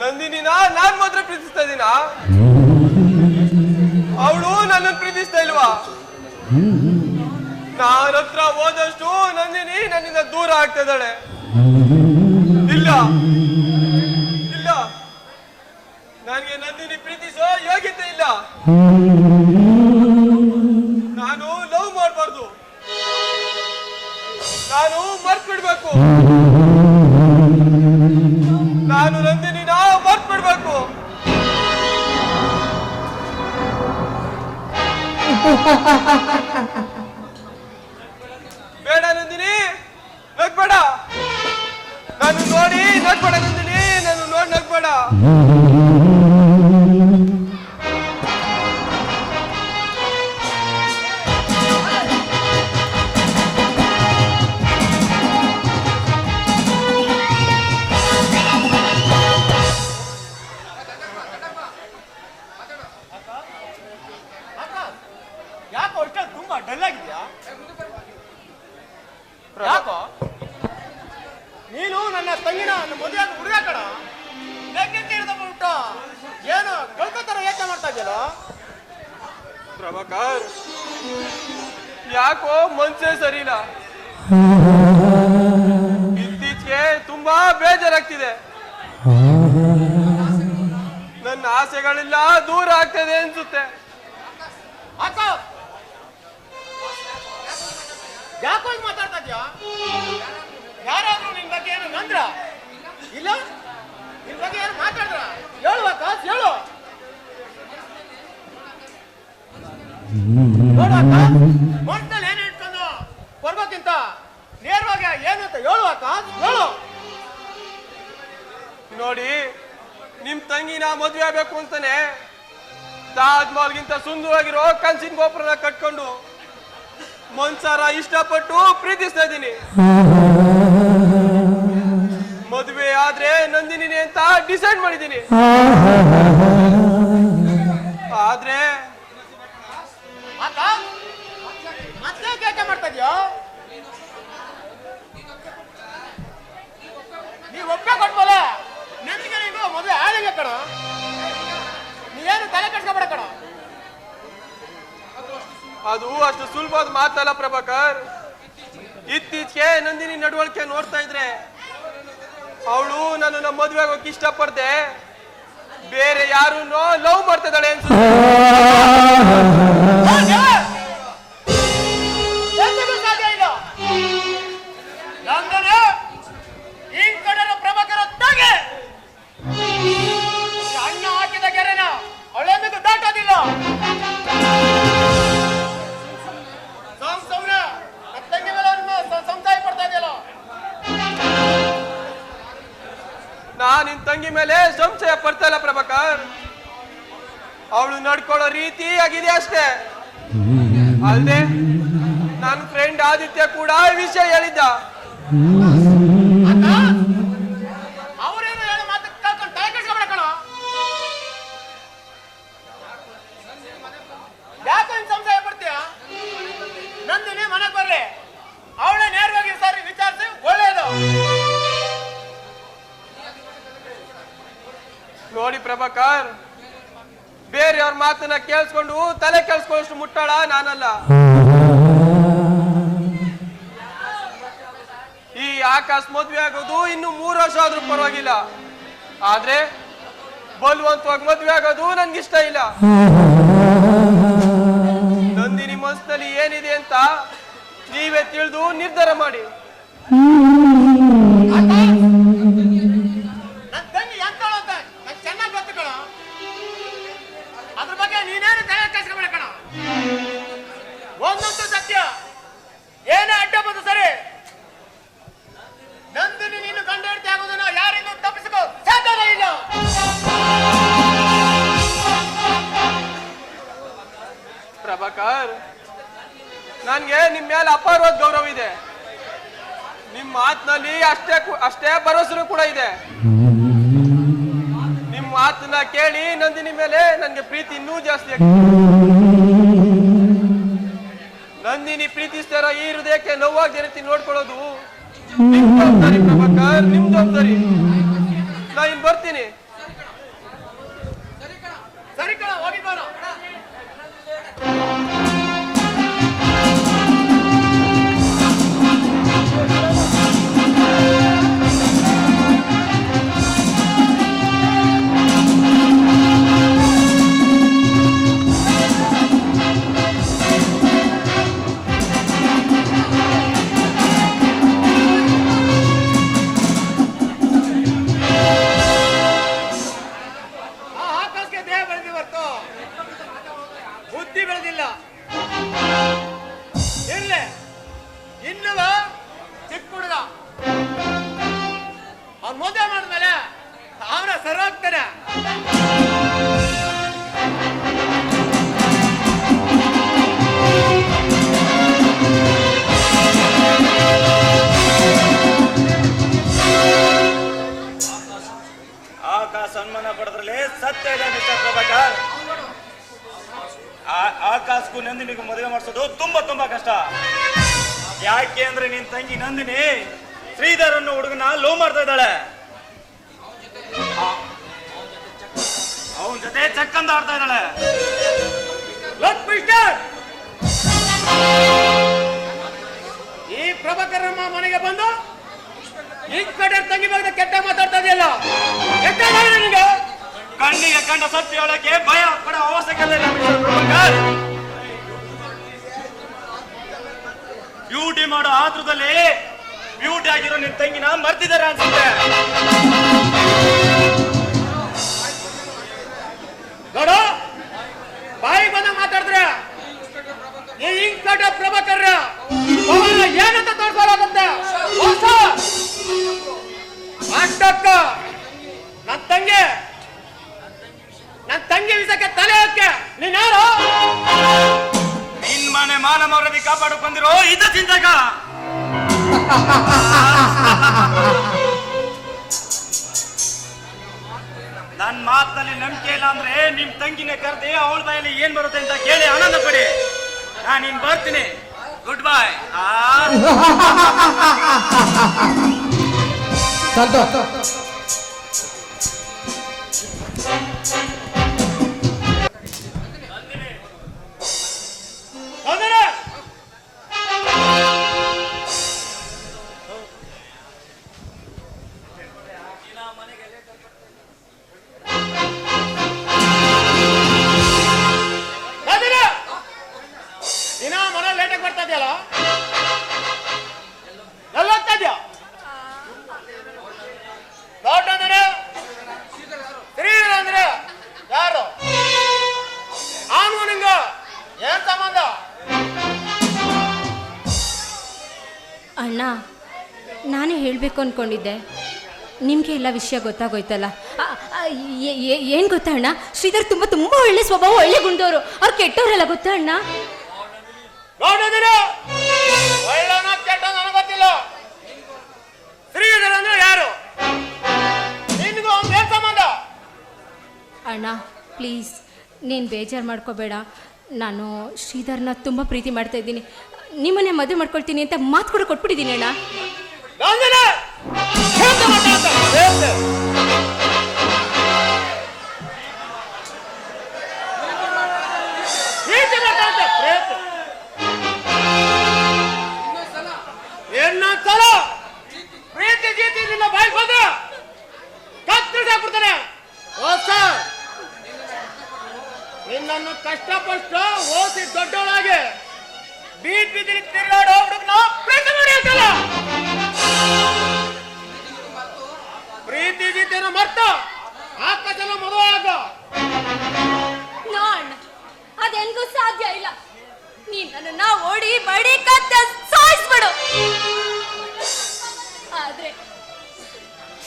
ನಂದಿನಿನ? ನಾನ್ ಮಾತ್ರ ಪ್ರೀತಿಸ್ತಾ ಇದೀನ? ಅವಳು ನನ್ನನ್ನು ಪ್ರೀತಿಸ್ತಾ ಇಲ್ವಾ? ನಾನ್ ಹತ್ರ ಹೋದಷ್ಟು ನಂದಿನಿ ನನ್ನಿಂದ ದೂರ ಆಗ್ತಾ ಇದ್ದಾಳೆ. ಇಲ್ಲ. ಇಲ್ಲ. ನನಗೆ ನಂದಿನಿ ಪ್ರೀತಿಸೋ ಯೋಗ್ಯತೆ ಇಲ್ಲ. ನಾನು ಮರ್ತ್ಬಿಡ್ಬೇಕು. ನಾನು ನಂದಿನಿನ ನಾವು ಬಿಡ್ಬೇಕು ಬೇಡ ನಂದಿನಿ. ನೀನು ನನ್ನ ತಂಗಿನ ಮದುವೆ ಹುಡುಗ ಕಣ. ನೆಕ್ಕೆ ಹಿಡಿದ್ಬಿಟ್ಟು ಏನು ಕಳ್ಕೊತಾರ ಯೋಚನೆ ಮಾಡ್ತಾ ಇದೆಯಲ್ಲ ಪ್ರಭಾಕರ್ ಯಾಕೋ ಮನ್ಸೇ ಸರಿಲ್ಲ ಇತ್ತೀಚೆಗೆ ತುಂಬಾ ಬೇಜಾರಾಗ್ತಿದೆ. ನನ್ನ ಆಸೆಗಳೆಲ್ಲ ದೂರ ಆಗ್ತದೆ ಅನ್ಸುತ್ತೆ. ಯಾಕೋ ಮಾತಾಡ್ತಾ ಇದ್ಯಾ ಯಾರಾದ್ರೂ ನಂದ್ರ ಇಲ್ಲ? ಇದ್ರ ಬಗ್ಗೆ ಏನು ಮಾತಾಡ್ರ ಹೇಳು ಅಕ್ಕ ಹೇಳು. ನೋಡು ಏನ್ ಏನು ಇಟ್ಕೊಂಡು ಕೊಡ್ಬೇಕಿಂತ ನೇರವಾಗಿ ಏನು ಅಂತ ಹೇಳು ಅಕ್ಕ ಹೇಳು. ನೋಡಿ, ನಿಮ್ ತಂಗಿನ ಮದ್ವೆ ಆಗ್ಬೇಕು ಅಂತಾನೆ ತಾಜ್ ಮಹಲ್ಗಿಂತ ಸುಂದರವಾಗಿರೋ ಕನ್ಸಿನ ಗೋಪುರನ ಕಟ್ಕೊಂಡು ಮನ್ಸಾರ ಇಷ್ಟಪಟ್ಟು ಪ್ರೀತಿಸ್ತಾ ಇದ್ದೀನಿ. ಮದುವೆ ಆದ್ರೆ ನಂದಿನಿ ಅಂತ ಡಿಸೈಡ್ ಮಾಡಿದ್ದೀನಿ. ಆದ್ರೆ ಮಾಡ್ತಾ ಇದ್ಯೋ? ನೀವ್ ಒಪ್ಪೆ ಕೊಟ್ಬೋಲೆ ನಿನ್ಗೆ ನೀನು ಮದುವೆ ಆಳಿಗೆ ಕಣ? ನೀವೇನು ತಲೆ ಕಟ್ಕೊಬೇಡ ಕಣ? ಅದು ಅಷ್ಟು ಸುಲಭದ ಮಾತಲ್ಲ ಪ್ರಭಾಕರ್. ಇತ್ತೀಚೆಗೆ ನಂದಿನಿ ನಡವಳಿಕೆ ನೋಡ್ತಾ ಇದ್ರೆ ಅವಳು ನನ್ನನ್ನ ಮದುವೆ ಆಗೋಕೆ ಇಷ್ಟಪಡ್ದೆ. ಬೇರೆ ಯಾರು ಲವ್ ಮಾಡ್ತಿದ್ದಾಳೆ ಅನ್ಸುತ್ತೆ. ತಂಗಿ ಮೇಲೆ ಸಂಶಯ ಪಡ್ತಾ ಇಲ್ಲ ಪ್ರಭಾಕರ್. ಅವಳು ನಡ್ಕೊಳ್ಳೋ ರೀತಿ ಆಗಿದೆ ಅಷ್ಟೇ. ಅಲ್ದೆ ನನ್ನ ಫ್ರೆಂಡ್ ಆದಿತ್ಯ ಕೂಡ ಈ ವಿಷಯ ಹೇಳಿದ್ದ. ಅಕ್ಕ ನೋಡಿ ಪ್ರಭಾಕರ್, ಬೇರೆಯವ್ರ ಮಾತನ್ನ ಕೇಳಿಸ್ಕೊಂಡು ತಲೆ ಕೇಳಿಸ್ಕೊಂಡಷ್ಟು ಮುಟ್ಟಾಳ ನಾನಲ್ಲ? ಈ ಆಕಾಶ ಮದ್ವೆ ಆಗೋದು ಇನ್ನು ಮೂರು ವರ್ಷ ಆದ್ರೂ ಪರವಾಗಿಲ್ಲ. ಆದ್ರೆ ಬಲ್ವಂತವಾಗಿ ಮದ್ವೆ ಆಗೋದು ನನ್ಗಿಷ್ಟ ಇಲ್ಲ. ನಂದಿನಿ ಮನಸ್ಸಿನಲ್ಲಿ ಏನಿದೆ ಅಂತ ನೀವೇ ತಿಳಿದು ನಿರ್ಧಾರ ಮಾಡಿ. ಅದ್ರ ಬಗ್ಗೆ ನೀನೇನು ತಲೆ ಕೆಡ್ಸ್ಕೊಬೇಡ ಕಣ. ಒಂದಂತೂ ಸತ್ಯ. ಏನೇ ಅಡ್ಡ ಬಂದು ಸರಿ. ನಂದಿನಿ ನೀನು ಗಂಡ ಹೆಂಡತಿ ಆಗೋದನ್ನ ಯಾರಿಂದ ತಪ್ಪಿಸ್ಕೋ ಸಾಧ್ಯನೇ ಇಲ್ಲ. ಪ್ರಭಾಕರ್, ನನ್ಗೆ ನಿಮ್ ಮೇಲೆ ಅಪಾರವಾದ ಗೌರವ ಇದೆ. ನಿಮ್ ಮಾತಿನಲ್ಲಿ ಅಷ್ಟೇ ಅಷ್ಟೇ ಭರವಸೆ ಕೂಡ ಇದೆ. ಮಾತನ್ನ ಕೇಳಿ ನಂದಿನಿ ಮೇಲೆ ನನ್ಗೆ ಪ್ರೀತಿ ಇನ್ನೂ ಜಾಸ್ತಿ ನಂದಿನಿ ಪ್ರೀತಿಸ್ತಾರ ಈ ಹೃದಯಕ್ಕೆ ನೋವಾಗಿ ಜನತಿ ನೋಡ್ಕೊಳ್ಳೋದು. ನಿಮ್ ಜವಾಬ್ದಾರಿ ನಾ ಇನ್ ಬರ್ತೀನಿ. ಸರಿ ಕಣ. ಹೋಗಿ ಆಕಾಶ್ಗೂ ನಂದಿನಿಗೂ ಮದುವೆ ಮಾಡಿಸೋದು ತುಂಬಾ ತುಂಬಾ ಕಷ್ಟ. ಯಾಕೆ ಅಂದ್ರೆ ನಿನ್ ತಂಗಿ ನಂದಿನಿ ಶ್ರೀಧರ್ ಅನ್ನೋ ಹುಡುಗನ ಲವ್ ಮಾಡ್ತಾ ಇದ್ದಾಳೆ. ಅವನ ಜೊತೆ ಚಕ್ಕಂದ ಆಡ್ತಾ ಇದ್ದಾಳೆ. ಈ ಪ್ರಭಾಕರಮ್ಮ ಮನೆಗೆ ಬಂದು ಕಡೆ ತಂಗಿ ಬಗ್ಗೆ ಕೆಟ್ಟ ಮಾತಾಡ್ತಾ ಇದೆಯಲ್ಲ, ಕೆಟ್ಟ ನಿನಗೆ. ಕಣ್ಣಿಗೆ ಕಂಡ ಸತ್ಯ ಹೇಳಕ್ಕೆ ಭಯ ಪಡ ಅವಶ್ಯಕತೆ ಇಲ್ಲ ಬ್ಯೂಟಿ ಮಾಡೋ ಆತುರದಲ್ಲಿ ಬ್ಯೂಟಿ ಆಗಿರೋ ನಿನ್ ತಂಗಿನ ಮರ್ತಿದ್ದಾರೆ ಅನ್ಸುತ್ತೆ. ನೋಡು ಬಾಯಿ ಬಂದ ಮಾತಾಡಿದ್ರೆ ಈ ಕಟ ಕಟ್ಟ ಕಾಪಾಡಕ್ ಬಂದಿರೋ ಇದ ಚಿಂತಕ ನನ್ ಮಾತಲ್ಲಿ ನಂಬಿಕೆ ಇಲ್ಲ ಅಂದ್ರೆ ನಿಮ್ ತಂಗಿನ ಕರೆದಿ ಅವಳ ಬಾಯಲ್ಲಿ ಏನ್ ಬರುತ್ತೆ ಅಂತ ಕೇಳಿ ಆನಂದ ಪಡಿ. ನಾನು ಇನ್ ಬರ್ತೀನಿ. ಗುಡ್ ಬೈ ಹೌದಾ ಅಂದ್ಕೊಂಡಿದ್ದೆ ನಿಮಗೆ ಎಲ್ಲ ವಿಷಯ ಗೊತ್ತಾಗೋಯ್ತಲ್ಲ? ಏನು ಗೊತ್ತಾ ಅಣ್ಣ? ಶ್ರೀಧರ್ ತುಂಬ ತುಂಬ ಒಳ್ಳೆ ಸ್ವಭಾವ ಒಳ್ಳೆ ಗುಂಡೋರು. ಅವ್ರು ಕೆಟ್ಟವರಲ್ಲ ಗೊತ್ತಾ ಅಣ್ಣ? ಅಣ್ಣ ಪ್ಲೀಸ್ ನೀನು ಬೇಜಾರು ಮಾಡ್ಕೋಬೇಡ. ನಾನು ಶ್ರೀಧರ್ನ ತುಂಬ ಪ್ರೀತಿ ಮಾಡ್ತಾ ಇದ್ದೀನಿ. ನಿಮ್ಮನ್ನೇ ಮದುವೆ ಮಾಡ್ಕೊಳ್ತೀನಿ ಅಂತ ಮಾತು ಕೂಡ ಕೊಟ್ಬಿಟ್ಟಿದ್ದೀನಿ ಅಣ್ಣ. ಗಾಂಧಿನ! ಇನ್ನೊಂದ್ಸಲ. ಪ್ರೀತಿ ಗೀತಿ ನಿನ್ನ ಬಾಯಿ ಬಂದ ಓ ಹೊಸ ನಿನ್ನನ್ನು ಕಷ್ಟಪಟ್ಟು ಓದಿ ದೊಡ್ಡವಳಾಗಿ. ಬೀದ್ ಬೀದಿಲಿ ತಿರುಗಾಡೋ ಹುಡುಗನ ಪ್ರೀತಿ ಮಾಡಿ ಅಂತಲ್ಲ ಗೀತೆನ ಮರ್ತ? ಆಕಾಶನ ಮದುವೆ ಆಗ. ನೋ ಅಣ್ಣ ಅದೆನ್ಗೂ ಸಾಧ್ಯ ಇಲ್ಲ. ನೀನ್ ನನ್ನನ್ನ ಓಡಿ ಬಡಿ ಕತ್ತ ಸಾಯಿಸ್ಬಿಡು. ಆದ್ರೆ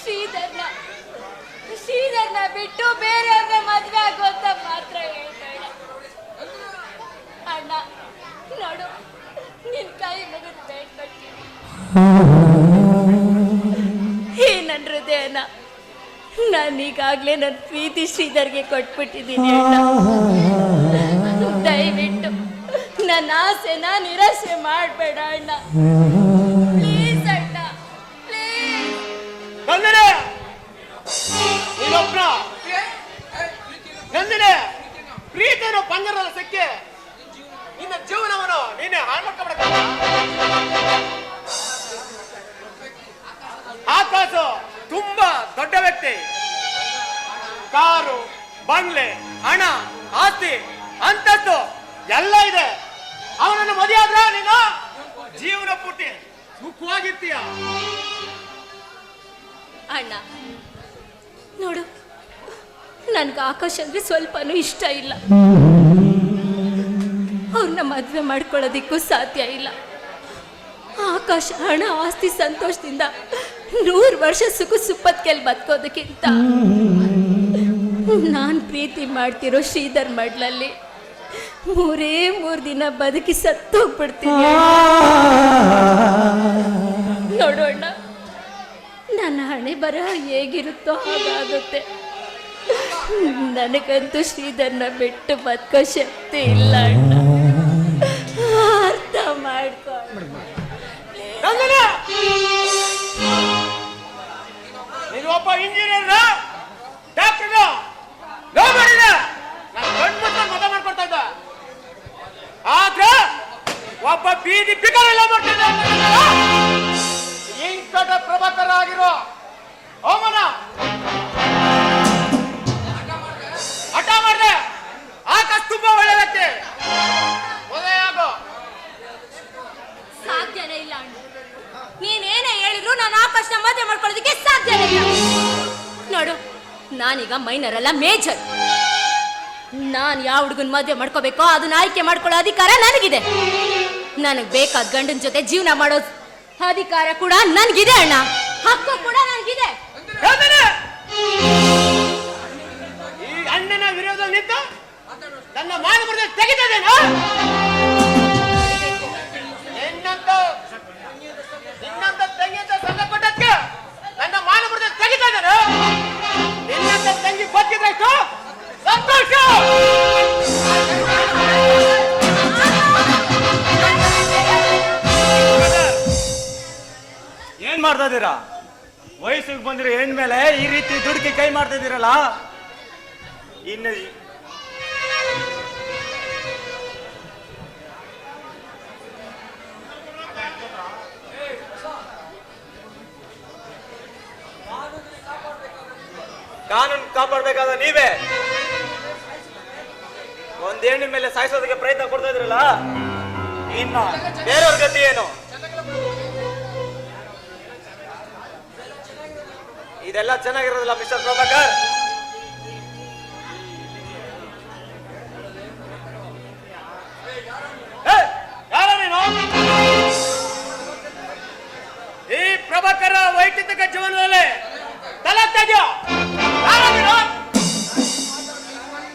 ಶ್ರೀಧರ್ನ ಶ್ರೀಧರ್ನ ಬಿಟ್ಟು ಬೇರೆಯವ್ರನ್ನ ಮದ್ವೆ ಆಗುವಂತ ಮಾತ್ರ ಹೇಳ್ಬೇಡ ಅಣ್ಣ, ನೋಡು, ನಿನ್ ಕೈ ಮುಗಿದು ಬೇಡ್ಕೊಳ್ತೀನಿ ಈ ನನ್ನ ಹೃದಯನ ನಾನೀಗಾಗಲೇ ನನ್ನ ಪ್ರೀತಿ ಶ್ರೀಧರ್ಗೆ ಕೊಟ್ಬಿಟ್ಟಿದ್ದೀನಿ ಅಣ್ಣ ದಯವಿಟ್ಟು ನನ್ನ ಆಸೆ ಆಸೆನ ನಿರಾಸೆ ಮಾಡಬೇಡ ಅಣ್ಣ. ಪ್ಲೀಸ್ ಅಣ್ಣ ನಂದಿನಿ! ಪ್ರೀತಿಯನ್ನು ಪಂಜರದ ಸಕ್ಕೆ. ನಿನ್ನ ಜೀವನವನ್ನು ನೀನೆ ಹಾಳು ಮಾಡ್ಕೊಂಡ್ಬಿಡಕ್ಕ ಆಕಾಶ! ತುಂಬಾ ದೊಡ್ಡ ವ್ಯಕ್ತಿ. ಕಾರು, ಬಂಗ್ಲೆ, ಹಣ, ಆಸ್ತಿ ಅಂತದ್ದು ಎಲ್ಲ ಇದೆ. ಅವನನ್ನು ಮದುವೆ ನೀನು? ಜೀವನ ಪೂರ್ತಿ ಸುಖವಾಗಿರ್ತೀಯ? ಅಣ್ಣ, ನೋಡು, ನನ್ಗೆ ಆಕಾಶ ಅಂದ್ರೆ ಸ್ವಲ್ಪನೂ ಇಷ್ಟ ಇಲ್ಲ. ಅವ್ರನ್ನ ಮದುವೆ ಮಾಡ್ಕೊಳ್ಳೋದಿಕ್ಕೂ ಸಾಧ್ಯ ಇಲ್ಲ. ಆಕಾಶ, ಹಣ, ಆಸ್ತಿ, ಸಂತೋಷದಿಂದ ನೂರು ವರ್ಷ ಸುಖ ಸುಪ್ಪತ್ಕೆಲ್ ಬದುಕೋದಕ್ಕಿಂತ ನಾನು ಪ್ರೀತಿ ಮಾಡ್ತಿರೋ ಶ್ರೀಧರ್ ಮಡ್ಲಲ್ಲಿ ಮೂರೇ ಮೂರು ದಿನ ಬದುಕಿ ಸತ್ತೋಗ್ಬಿಡ್ತೀನಿ ನೋಡೋಣ ನನ್ನ ಹಣೆ ಬರ ಹೇಗಿರುತ್ತೋ ಹಾಗಾಗುತ್ತೆ. ನನಗಂತೂ ಶ್ರೀಧರ್ನ ಬಿಟ್ಟು ಬದುಕೋ ಶಕ್ತಿ ಇಲ್ಲ ಅಣ್ಣ. ಇಂಜಿನಿಯರ್ ಡಾಕ್ಟರ್ ಲೋ ಮಾಡಿದ ನಾನು ಗಂಡು ಮಕ್ಕಳು ಮತ ಮಾಡ್ಕೊಡ್ತಾ ಇದ್ದ. ಆದ್ರೆ ಒಬ್ಬ ಬೀದಿ ಬಿಗರೆಲ್ಲ ಮಾಡ್ತಿದ್ದ ಇಂಕಟ ಪ್ರಭಾಕರ ಆಗಿರೋ ಅವಮನ. ಹಠ ಮಾಡಿದೆ. ಆಕಾಶ ತುಂಬಾ ಒಳ್ಳೆ ವ್ಯಕ್ತಿ. ನಾನೀಗ ಮೈನರ್ ಅಲ್ಲ ಮೇಜರ್. ನಾನು ಯಾವ ಹುಡುಗನ ಮದುವೆ ಮಾಡ್ಕೋಬೇಕೋ ಅದನ್ನ ಆಯ್ಕೆ ಮಾಡ್ಕೊಳ್ಳೋ ಅಧಿಕಾರ ನನಗಿದೆ. ನನಗೆ ಬೇಕಾದ ಗಂಡನ ಜೊತೆ ಜೀವನ ಮಾಡೋ ಅಧಿಕಾರ ಕೂಡ ನನಗಿದೆ, ಅಣ್ಣ. ಹಕ್ಕು ಕೂಡ ನನಗಿದೆ. ಈ ಅಣ್ಣನ ವಿರೋಧ ನಿಂತು ನನ್ನ ಮಾನ ತೆಗಿತದೇನು ಕೈ ಮಾಡ್ತಾ ಇದ್ದೀರಲ್ಲ ಇನ್ನು ಕಾನೂನು ಕಾಪಾಡಬೇಕಾದ ನೀವೇ? ಒಂದೇ ಹೆಣ್ಣಿನ ಮೇಲೆ ಸಾಯಿಸೋದಕ್ಕೆ ಪ್ರಯತ್ನ ಕೊಡ್ತಾ ಇದ್ರಲ್ಲ ಇನ್ನ ಬೇರೆಯವ್ರ ಗತಿ ಏನು? ಇದೆಲ್ಲ ಚೆನ್ನಾಗಿರೋದಿಲ್ಲ ಮಿಸ್ಟರ್ ಪ್ರಭಾಕರ್. ಏ, ಯಾರ ನೀನು? ಈ ಪ್ರಭಾಕರ ವೈಯಕ್ತಿಕ ಜೀವನದಲ್ಲಿ ತಲೆ ನೀನು?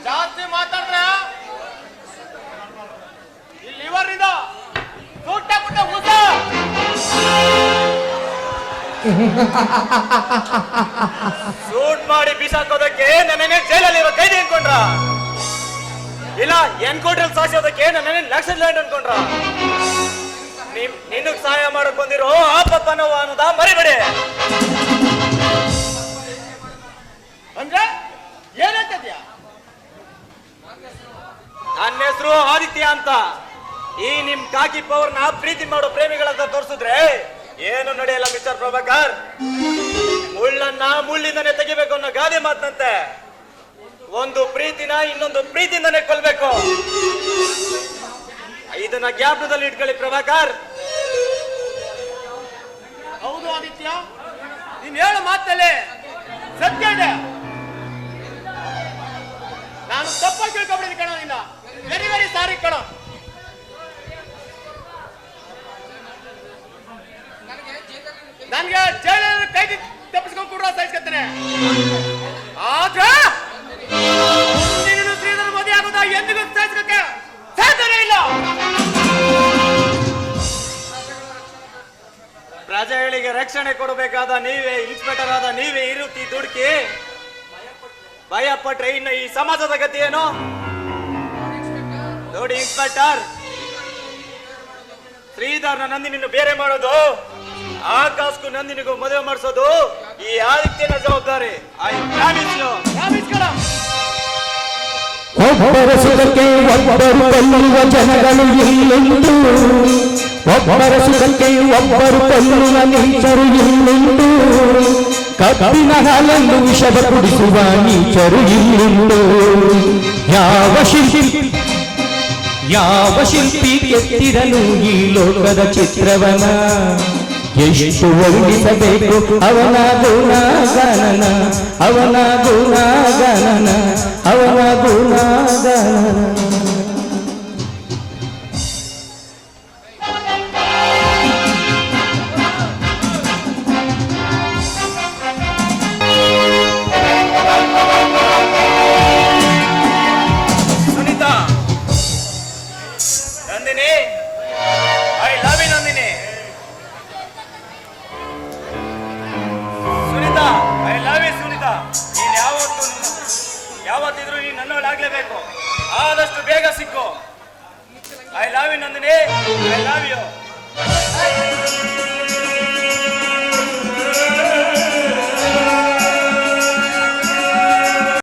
ಜಾಸ್ತಿ ಮಾತಾಡಿದ್ರೆ ಇಲ್ಲಿ ಇವರಿಂದ ಸೂಟ ಪುಟ್ಟ ಉದ್ದ ಶೂಟ್ ಮಾಡಿ ಬಿಸಾಕೋದಕ್ಕೆ ನನ್ನೇ ಜೈಲಲ್ಲಿ ಇರೋ ಕೈದಿ ಅನ್ಕೊಂಡ್ರ? ಇಲ್ಲ, ಎನ್ಕೌಂಟ್ರಲ್ಲಿ ಸಾಯಿಸೋದಕ್ಕೆ ನನ್ನೇ ಲಕ್ಷ ಲ್ಯಾಂಡ್ ಅನ್ಕೊಂಡ್ರ? ನಿಮ್ ನಿನಗ್ ಸಹಾಯ ಮಾಡಕ್ ಬಂದಿರೋ ಆ ಪಪ್ಪನವ ಅನ್ನೋದ ಮರಿಬೇಡಿ. ಅಂದ್ರೆ ಏನಂತಿದ್ಯಾ ನನ್ನ ಹೆಸರು ಆದಿತ್ಯ ಅಂತ. ಈ ನಿಮ್ ಕಾಕಿ ಪವರ್ನ ಪ್ರೀತಿ ಮಾಡೋ ಪ್ರೇಮಿಗಳಂತ ತೋರಿಸಿದ್ರೆ ಏನು ನಡೆಯಲ್ಲ ಮಿಸ್ಟರ್ ಪ್ರಭಾಕರ್? ಮುಳ್ಳನ್ನ ಮುಳ್ಳಿಂದನೆ ತೆಗಿಬೇಕು ಅನ್ನೋ ಗಾದೆ ಮಾತಂತೆ ಒಂದು ಪ್ರೀತಿನ ಇನ್ನೊಂದು ಪ್ರೀತಿಯಿಂದನೇ ಕೊಲ್ಬೇಕು. ಇದನ್ನ ಜ್ಞಾಪನದಲ್ಲಿ ಇಟ್ಕೊಳ್ಳಿ ಪ್ರಭಾಕರ್. ಹೌದು ಆದಿತ್ಯ, ನೀನ್ ಹೇಳ ಮಾತಲ್ಲಿ. ಸತ್ಯ ನಾನು ತಪ್ಪ ತಿಳ್ಕೊಬಿಡಿದ ಕಣ ನಿನ್ನ. ವೆರಿ ವೆರಿ ಸಾರಿ ಕಣೋ. ನನ್ಗೆ ಜೈಲ ತಪ್ಪಿಸ್ಕೊಂಡು ಕೂಡ ಸಾಯಿಸ್ಕೊತಾನೆ ಆದ್ರ ನೀನು ಶ್ರೀಧರ ಮೋದಿ ಆಗೋದ? ಎಂದಿಗೂ ಸಾಯಿಸ್ಕೊಕ್ಕೆ ಸಾಧ್ಯನೇ ಇಲ್ಲ. ಪ್ರಜೆಗಳಿಗೆ ರಕ್ಷಣೆ ಕೊಡಬೇಕಾದ ನೀವೇ ಇನ್ಸ್ಪೆಕ್ಟರ್ ಆದ ನೀವೇ ಈ ರೀತಿ ದುಡುಕಿ. ಭಯ ಪಟ್ರೆ ಇನ್ನು ಈ ಸಮಾಜದ ಗತಿ ಏನು ನೋಡಿ ಇನ್ಸ್ಪೆಕ್ಟರ್ ಶ್ರೀಧರ್ನ ನಂದಿನಿನ್ನು ಬೇರೆ ಮಾಡೋದು, ಆಕಾಶ್ಗೂ ನಂದಿನಿಗೂ ಮದುವೆ ಮಾಡಿಸೋದು. ಈ ಆದಿತ್ಯನ ಜವಾಬ್ದಾರಿ ಐ ಪ್ರಾಮಿಸ್ ಯು ಒಬ್ಬರ ಸುಖಕ್ಕೆ ಒಬ್ಬರು ಕೊಲ್ಲುವ ಜನಗಳು ಇಲ್ಲುಂಟು ಒಬ್ಬರ ಸುಖಕ್ಕೆ ಒಬ್ಬರು ಕೊಲ್ಲುವ ನೀಚರು ಇಲ್ಲುಂಟು ಕಬ್ಬಿನ ಹಾಲನ್ನು ವಿಷದ ಕುಡಿಸುವ ನೀಚರು ಇಲ್ಲುಂಟು ಯಾವ ಶಿಲ್ಪಿ ಯಾವ ಶಿಲ್ಪಿ ಕೆತ್ತಿರಲು ಈ ಲೋಕದ ಚಿತ್ರವನ ಎಷ್ಟು ವರ್ಣಿಸಬೇಕು ಅವನ ಗುಣಗಾನನ ಅವನ ಗುಣಗಾನನ ಅವನ ಗುಣಗಾನನ ಸುನೀತಾ